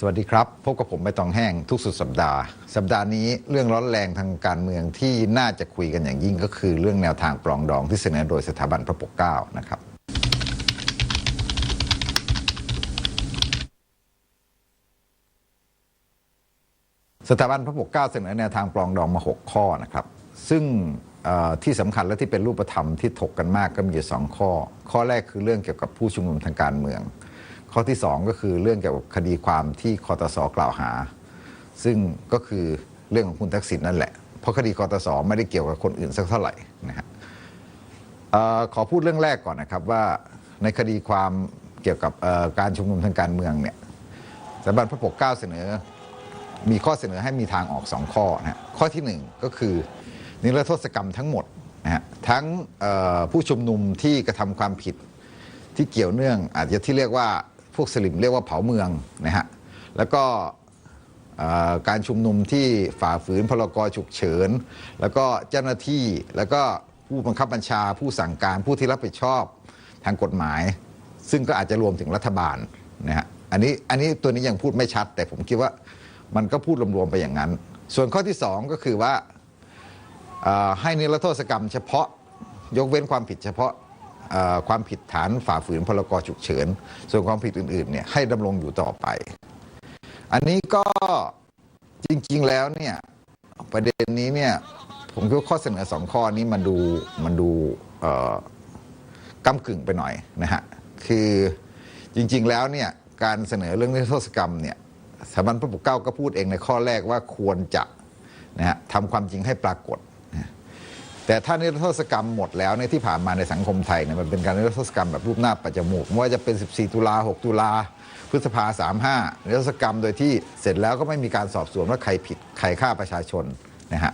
สวัสดีครับ พบกับผมใบตองแห้งทุกสุดสัปดาห์ สัปดาห์นี้เรื่องร้อนแรงทางการเมืองที่น่าจะคุยกันอย่างยิ่งก็คือ เรื่องแนวทางปรองดองที่เสนอโดยสถาบันพระปกเกล้านะครับสถาบันพระปกเกล้าเสนอแนวทางปรองดองมา 6 ข้อนะครับ ซึ่งที่สำคัญและที่เป็นรูปธรรมที่ถกกันมากก็มีอยู่สองข้อ ข้อแรกคือเรื่องเกี่ยวกับผู้ชุมนุมทางการเมือง ข้อที่ 2 ก็คือเรื่องเกี่ยวกับคดีความที่คอตสกล่าวหา ซึ่งก็คือเรื่องของคุณทักษิณนั่นแหละ เพราะคดีคอตสไม่ได้เกี่ยวกับคนอื่นสักเท่าไหร่นะฮะขอพูดเรื่องแรกก่อนนะครับว่าในคดีความเกี่ยวกับการชุมนุมทางการเมืองเนี่ยสถาบันพระปกเก้าเสนอมีข้อเสนอให้มีทางออกสองข้อนะข้อที่หนึ่งก็คือ นิรโทษกรรมทั้งหมดนะฮะทั้งผู้ชุมนุมที่กระทำความผิดที่เกี่ยวเนื่องอาจจะที่เรียกว่า พวกสลิมเรียกว่าเผาเมืองนะฮะแล้วก็การชุมนุมที่ฝ่าฝืนพรกฉุกเฉิน แล้วก็เจ้าหน้าที่แล้วก็ผู้บังคับบัญชา ผู้สั่งการผู้ที่รับผิดชอบทางกฎหมาย ซึ่งก็อาจจะรวมถึงรัฐบาลนะฮะอันนี้อันนี้ตัวนี้ยังพูดไม่ชัด แต่ผมคิดว่ามันก็พูดรวมๆไปอย่างนั้น ส่วนข้อที่ 2 ก็คือว่าให้นิรโทษกรรมเฉพาะยกเว้นความผิดเฉพาะ ความผิดฐานฝ่าฝืนพรกฉุกเฉิน ส่วนความผิดอื่นๆเนี่ยให้ดำรงอยู่ต่อไป อันนี้ก็จริงๆแล้วเนี่ยประเด็นนี้เนี่ยผมคิดว่าข้อเสนอสองข้อนี้มันดูมันดูก้ากึ่งไปหน่อยนะฮะคือจริงๆแล้วเนี่ยการเสนอเรื่องนิรโทษกรรมเนี่ยสถาบันพระปกเก้าก็พูดเองในข้อแรกว่าควรจะนะฮะทำความจริงให้ปรากฏ แต่ถ้านิรโทษกรรมหมดแล้วเนี่ยที่ผ่านมาในสังคมไทยเนี่ยมันเป็นการนิรโทษกรรมแบบรูปหน้าปัจจมูกไม่ว่าจะเป็น 14 ตุลา 6 ตุลา พฤษภา 35นิรโทษกรรมโดยที่เสร็จแล้วก็ไม่มีการสอบสวนว่าใครผิดใครฆ่าประชาชนนะฮะ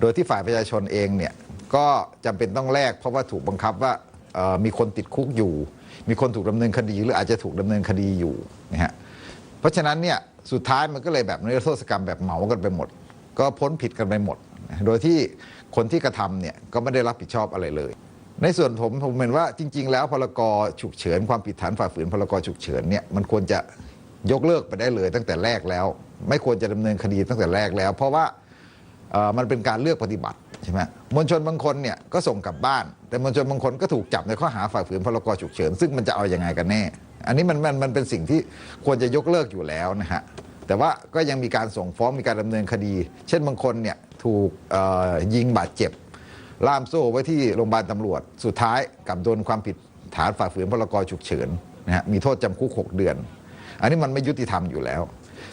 โดยที่ฝ่ายประชาชนเองเนี่ยก็จำเป็นต้องแลกเพราะว่าถูกบังคับว่ามีคนติดคุกอยู่ มีคนถูกดำเนินคดี หรืออาจจะถูกดำเนินคดีอยู่นะฮะเพราะฉะนั้นเนี่ยสุดท้ายมันก็เลยแบบนิรโทษกรรมแบบเหมากันไปหมด ก็พ้นผิดกันไปหมด โดยที่ คนที่กระทำเนี่ยก็ไม่ได้รับผิดชอบอะไรเลย ในส่วนผมผมเห็นว่าจริง ๆ แล้วพรกรฉุกเฉินความผิดฐานฝ่าฝืนพรกรฉุกเฉินเนี่ยมันควรจะยกเลิกไปได้เลยตั้งแต่แรกแล้ว ไม่ควรจะดำเนินคดีตั้งแต่แรกแล้ว เพราะว่ามันเป็นการเลือกปฏิบัติใช่ไหมมวลชนบางคนเนี่ยก็ส่งกลับบ้าน แต่มวลชนบางคนก็ถูกจับในข้อหาฝ่าฝืนพรกฉุกเฉินซึ่งมันจะเอาอยัางไงกันแน่ อันนี้มันมันมันเป็นสิ่งที่ควรจะยกเลิกอยู่แล้วนะฮะ แต่ว่าก็ยังมีการส่งฟ้องมีการดำเนินคดี เช่นบางคนเนี่ยถูกยิงบาดเจ็บ ล่ามโซ่ไว้ที่โรงพยาบาลตำรวจ สุดท้ายกับโดนความผิดฐานฝ่าฝืนพรกฉุกเฉินนะฮะมีโทษจำคุก 6 เดือน อันนี้มันไม่ยุติธรรมอยู่แล้ว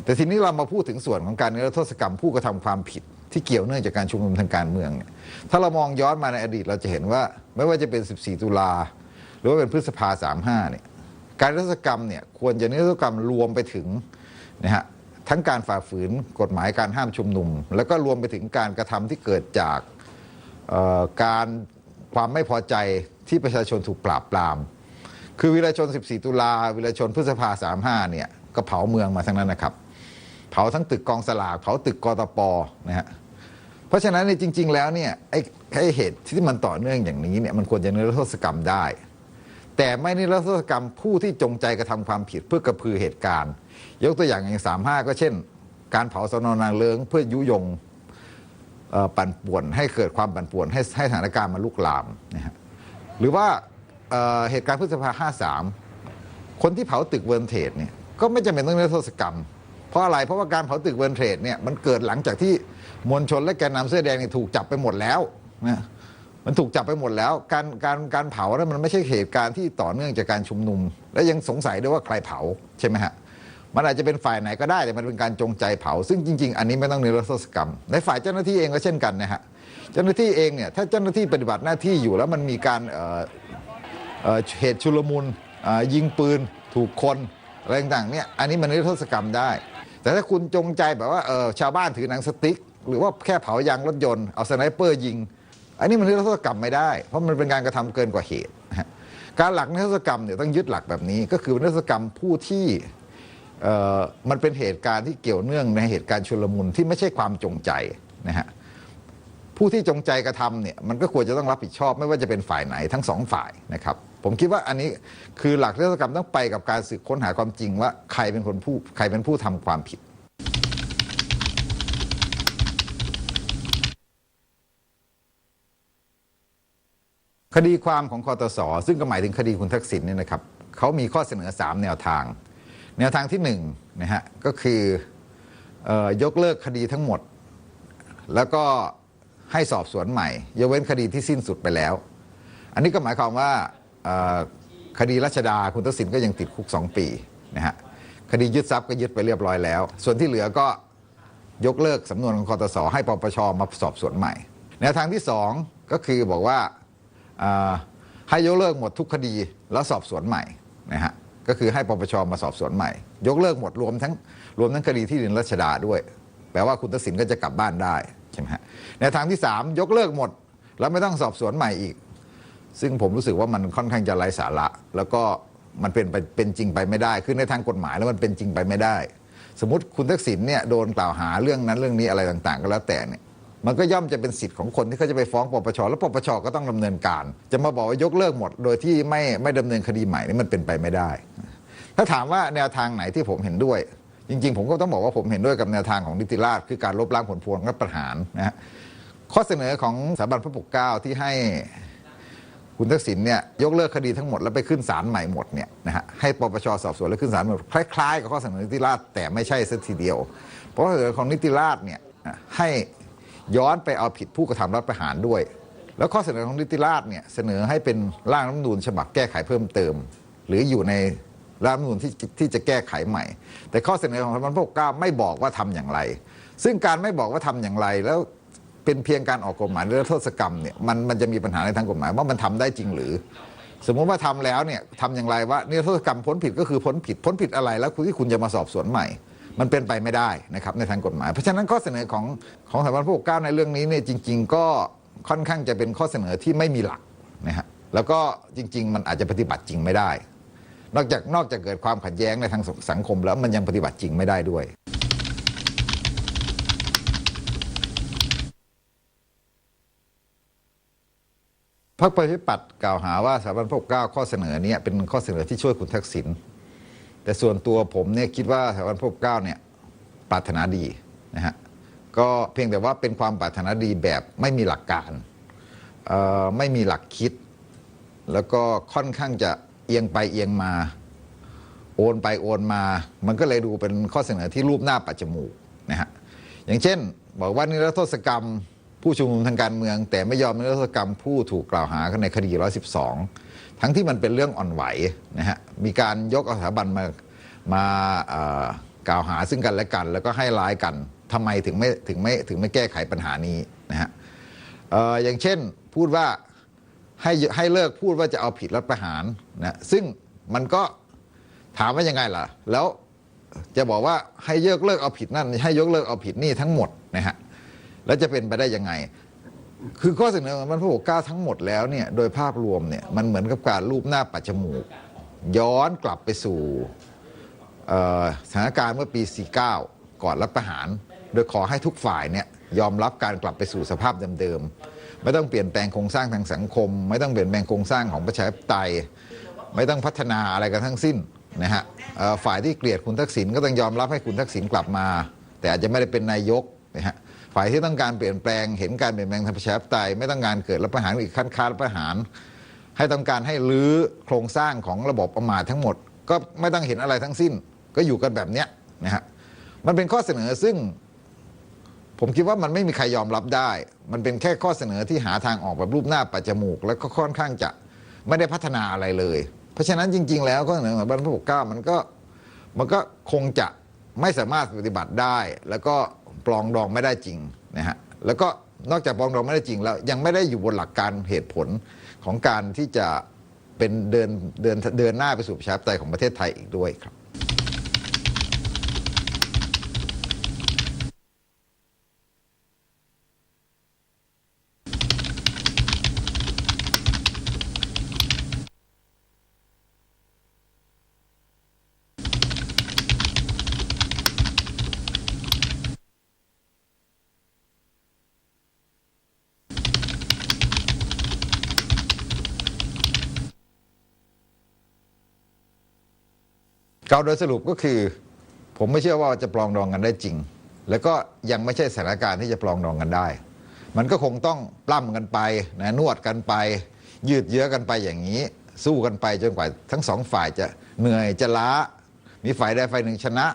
แต่ทีนี้เรามาพูดถึงส่วนของการนิรโทษกรรมผู้กระทำความผิด ที่เกี่ยวเนื่องจากการชุมนุมทางการเมืองเนี่ยถ้าเรามองย้อนมาในอดีตเราจะเห็นว่า ไม่ว่าจะเป็น 14 ตุลาหรือว่าเป็นพฤษภา 35เนี่ยการนิรโทษกรรมเนี่ยควรจะนิรโทษกรรมรวมไปถึงนะฮะ ทั้งการฝ่าฝืนกฎหมายการห้ามชุมนุม แล้วก็รวมไปถึงการกระทำที่เกิดจากการความไม่พอใจที่ประชาชนถูกปราบปราม คือวิรชน 14 ตุลาวิรชนพฤษภา 35 เนี่ยก็เผาเมืองมาทั้งนั้นนะครับ เผาทั้งตึกกองสลากเผาตึกกตปนะฮะเพราะฉะนั้นเนี่ยจริง ๆ แล้วเนี่ยไอ้ไอ้เหตุที่มันต่อเนื่องอย่างนี้เนี่ยมันควรจะนิรโทษกรรมได้ แต่ไม่นิรโทษกรรมผู้ที่จงใจกระทำความผิดเพื่อกระพือเหตุการณ์ ยกตัวอย่างอย่าง35ก็เช่น การเผาสนนางเลิงเพื่อยุยงปั่นป่วน ให้เกิดความปั่นป่วนให้ให้สถานการณ์มันลุกลามนะฮะหรือว่าเเหตุการณ์พฤษภา53คนที่เผาตึกเวิร์นเทดเนี่ยก็ไม่จำเป็นต้องนิรโทษกรรม เพราะอะไรเพราะว่าการเผาตึกเวิร์นเทดเนี่ยมันเกิดหลังจากที่มวลชนและแกนนำเสื้อแดงเนี่ยถูกจับไปหมดแล้วนะ มันถูกจับไปหมดแล้ว การการการเผานั้นมันไม่ใช่เหตุการณ์ที่ต่อเนื่องจากการชุมนุม และยังสงสัยด้วยว่าใครเผาใช่ไหมฮะมันอาจจะเป็นฝ่ายไหนก็ได้แต่มันเป็นการจงใจเผา ซึ่งจริง ๆ อันนี้ไม่ต้องนิรโทษกรรม ในฝ่ายเจ้าหน้าที่เองก็เช่นกันนะฮะเจ้าหน้าที่เองเนี่ยถ้าเจ้าหน้าที่ปฏิบัติหน้าที่อยู่แล้วมันมีการเอ่อเเหตุชุลมุนยิงปืน ถูกคนอะไรต่างๆเนี่ยอันนี้มันนิรโทษกรรมได้ แต่ถ้าคุณจงใจแบบว่าชาวบ้านถือหนังสติ๊ก หรือว่าแค่เผายางรถยนต์เอาสไนเปอร์ยิง อันนี้มันนิรโทษกรรมไม่ได้ เพราะมันเป็นการกระทำเกินกว่าเหตุ การหลักนิรโทษกรรมเนี่ยต้องยึดหลักแบบนี้ ก็คือนิรโทษกรรมผู้ที่มันเป็นเหตุการณ์ที่เกี่ยวเนื่องในเหตุการณ์ชุลมุนที่ไม่ใช่ความจงใจนะฮะผู้ที่จงใจกระทำเนี่ยมันก็ควรจะต้องรับผิดชอบไม่ว่าจะเป็นฝ่ายไหนทั้งสองฝ่ายนะครับผมคิดว่าอันนี้คือหลักนิรโทษกรรมต้องไปกับการสืบค้นหาความจริงว่าใครเป็นคนผู้ใครเป็นผู้ทำความผิด คดีความของคอตสซึ่งก็หมายถึงคดีคุณทักษิณเนี่ยนะครับเขามีข้อเสนอ 3 แนวทาง แนวทางที่1นงนะฮะก็คืออยกเลิกคดีทั้งหมด แล้วก็ให้สอบสวนใหม่ ยกเว้นคดีที่สิ้นสุดไปแล้ว อันนี้ก็หมายความว่าคดีรัชดาคุณทักษิณก็ยังติดคุก 2 ปีนะฮะคดียึดทรัพย์ก็ยึดไปเรียบร้อยแล้ว ส่วนที่เหลือก็ยกเลิกสำนวนของคอตสให้ปปชมาสอบสวนใหม่ แนวทางที่ 2 ก็คือบอกว่า ให้ยกเลิกหมดทุกคดีแล้วสอบสวนใหม่นะฮะก็คือให้ปปชมาสอบสวนใหม่ ยกเลิกหมดรวมทั้งรวมทั้งคดีที่ดินรัชดาด้วย แปลว่าคุณทักษิณก็จะกลับบ้านได้ใช่ไหมฮะแนทางที่ 3 ยกเลิกหมด แล้วไม่ต้องสอบสวนใหม่อีก ซึ่งผมรู้สึกว่ามันค่อนข้างจะไร้สาระ แล้วก็มันเป็นไปเป็นจริงไปไม่ได้คือในทางกฎหมายแล้วมันเป็นจริงไปไม่ได้ สมมติคุณทักษิณเนี่ยโดนกล่าวหาเรื่องนั้นเรื่องนี้อะไรต่าง ๆ ก็แล้วแต่เนี่ย มันก็ย่อมจะเป็นสิทธิ์ของคนที่เขาจะไปฟ้องปปชแล้วปปชก็ต้องดำเนินการ จะมาบอกว่ายกเลิกหมด โดยที่ไม่ไม่ดำเนินคดีใหม่นี่มันเป็นไปไม่ได้ ถ้าถามว่าแนวทางไหนที่ผมเห็นด้วย จริง ๆ ผมก็ต้องบอกว่าผมเห็นด้วยกับแนวทางของนิติราษฎร์คือการลบล้างผลพวงรัฐประหารนะฮะข้อเสนอของสถาบันพระปกเกล้าที่ให้คุณทักษิณเนี่ยยกเลิกคดีทั้งหมดแล้วไปขึ้นศาลใหม่หมดเนี่ยนะฮะให้ปปชสอบสวนแล้วขึ้นศาลหมดคล้ายๆกับข้อเสนอนิติราษฎร์แต่ไม่ใช่สักทีเดียว เพราะข้อเสนอของนิติราษฎร์เนี่ยให้ ย้อนไปเอาผิดผู้กระทำรัฐประหารด้วย แล้วข้อเสนอของนิติราษฎร์เนี่ยเสนอให้เป็นร่างรัฐมนูญฉบับแก้ไขเพิ่มเติม หรืออยู่ในรัฐธรรมนูญที่ที่จะแก้ไขใหม่ แต่ข้อเสนอของสถาบันพระปกเกล้าไม่บอกว่าทำอย่างไร ซึ่งการไม่บอกว่าทำอย่างไรแล้วเป็นเพียงการออกกฎหมายหรือโทษกรรมเนี่ยมันมันจะมีปัญหาในทางกฎหมายว่ามันทำได้จริงหรือ สมมุติว่าทำแล้วเนี่ยทำอย่างไรว่าเนี่ยโทษกรรมพ้นผิดก็คือพ้นผิดพ้นผิดอะไรแล้วคุณที่คุณจะมาสอบสวนใหม่ มันเป็นไปไม่ได้นะครับในทางกฎหมาย เพราะฉะนั้นข้อเสนอของของสถาบันพระปกเกล้าในเรื่องนี้เนี่ยจริง ๆ ก็ค่อนข้างจะเป็นข้อเสนอที่ไม่มีหลักนะฮะแล้วก็จริง ๆ มันอาจจะปฏิบัติจริงไม่ได้ นอกจากนอกจากเกิดความขัดแย้งในทางสังคม แล้วมันยังปฏิบัติจริงไม่ได้ด้วยพรรคประชาธิปัตย์กล่าวหาว่าสถาบันพระปกเกล้าข้อเสนอเนี้เป็นข้อเสนอที่ช่วยคุณทักษิณ แต่ส่วนตัวผมเนี่ยคิดว่าสถาบันพระปกเกล้าเนี่ยปรารถนาดีนะฮะก็เพียงแต่ว่าเป็นความปรารถนาดีแบบไม่มีหลักการไม่มีหลักคิด แล้วก็ค่อนข้างจะเอียงไปเอียงมา โอนไปโอนมา มันก็เลยดูเป็นข้อเสนอที่รูปหน้าปัจจมูกนะฮะอย่างเช่น บอกว่านิรโทษกรรม ผู้ชุมนุมทางการเมือง แต่ไม่ยอมนิรโทษกรรมผู้ถูกกล่าวหาในคดี 112 ทั้งที่มันเป็นเรื่องอ่อนไหวนะฮะมีการยกอาสถาบันมามากล่าวหาซึ่งกันและกัน แล้วก็ให้ร้ายกันทำไมถึงไม่ถึงไม่ถึงไม่แก้ไขปัญหานี้นะฮะอออย่างเช่นพูดว่าให้ให้เลิกพูดว่าจะเอาผิดรัฐประหารนะซึ่งมันก็ถามว่ายังไงล่ะ แล้วจะบอกว่าให้ยกเลิกเอาผิดนั่น ให้ยกเลิกเอาผิดนี่ทั้งหมดนะฮะ แล้วจะเป็นไปได้ยังไง คือข้อเสนอของมันพระปกเกล้าทั้งหมดแล้วเนี่ยโดยภาพรวมเนี่ยมันเหมือนกับการรูปหน้าปัจจมูก ย้อนกลับไปสู่สถานการณ์เมื่อปี 49 ก่อนรัฐประหาร โดยขอให้ทุกฝ่ายเนี่ยยอมรับการกลับไปสู่สภาพเดิมๆ ไม่ต้องเปลี่ยนแปลงโครงสร้างทางสังคม ไม่ต้องเปลี่ยนแปลงโครงสร้างของประชาธิปไตย ไม่ต้องพัฒนาอะไรกันทั้งสิ้นนะฮะฝ่ายที่เกลียดคุณทักษิณก็ต้องยอมรับให้คุณทักษิณกลับมา แต่อาจจะไม่ได้เป็นนายกนะฮะ ฝ่ายที่ต้องการเปลี่ยนแปลง เห็นการเปลี่ยนแปลงทางประชาธิปไตยไม่ต้องการเกิดรัฐประหารอีกขั้นค้ารัฐประหาร ให้ต้องการให้รื้อโครงสร้างของระบบประมาททั้งหมด ก็ไม่ต้องเห็นอะไรทั้งสิ้น ก็อยู่กันแบบเนี้ยนะฮะมันเป็นข้อเสนอซึ่ง ผมคิดว่ามันไม่มีใครยอมรับได้ มันเป็นแค่ข้อเสนอที่หาทางออกแบบรูปหน้าปัจจมูก แล้วก็ค่อนข้างจะไม่ได้พัฒนาอะไรเลย เพราะฉะนั้นจริง ๆ แล้วข้อเสนอของบรรพบุเก้ามันก็มันก็คงจะไม่สามารถปฏิบัติได้แล้วก็ ปลองดองไม่ได้จริงนะฮะแล้วก็นอกจากปลองดองไม่ได้จริงแล้ว ยังไม่ได้อยู่บนหลักการเหตุผลของการที่จะเป็นเดินเดินเดินหน้าไปสู่ประชาธิปไตยของประเทศไทยอีกด้วยครับ เกาโดยสรุปก็คือ ผมไม่เชื่อว่าจะปลองดองกันได้จริง แล้วก็ยังไม่ใช่สถานการณ์ที่จะปลองดองกันได้ มันก็คงต้องปล้ำกันไปนะนวดกันไป ยืดเยื้อกันไปอย่างนี้ สู้กันไปจนกว่าทั้งสองฝ่ายจะเหนื่อยจะล้า มีฝ่ายใดฝ่ายหนึ่งชนะ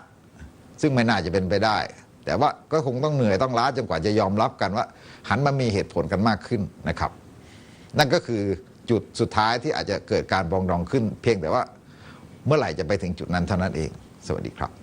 ซึ่งไม่น่าจะเป็นไปได้ แต่ว่าก็คงต้องเหนื่อยต้องล้าจนกว่าจะยอมรับกันว่า หันมามีเหตุผลกันมากขึ้นนะครับ นั่นก็คือจุดสุดท้ายที่อาจจะเกิดการปรองดองขึ้น เพียงแต่ว่า เมื่อไหร่จะไปถึงจุดนั้นเท่านั้นเอง สวัสดีครับ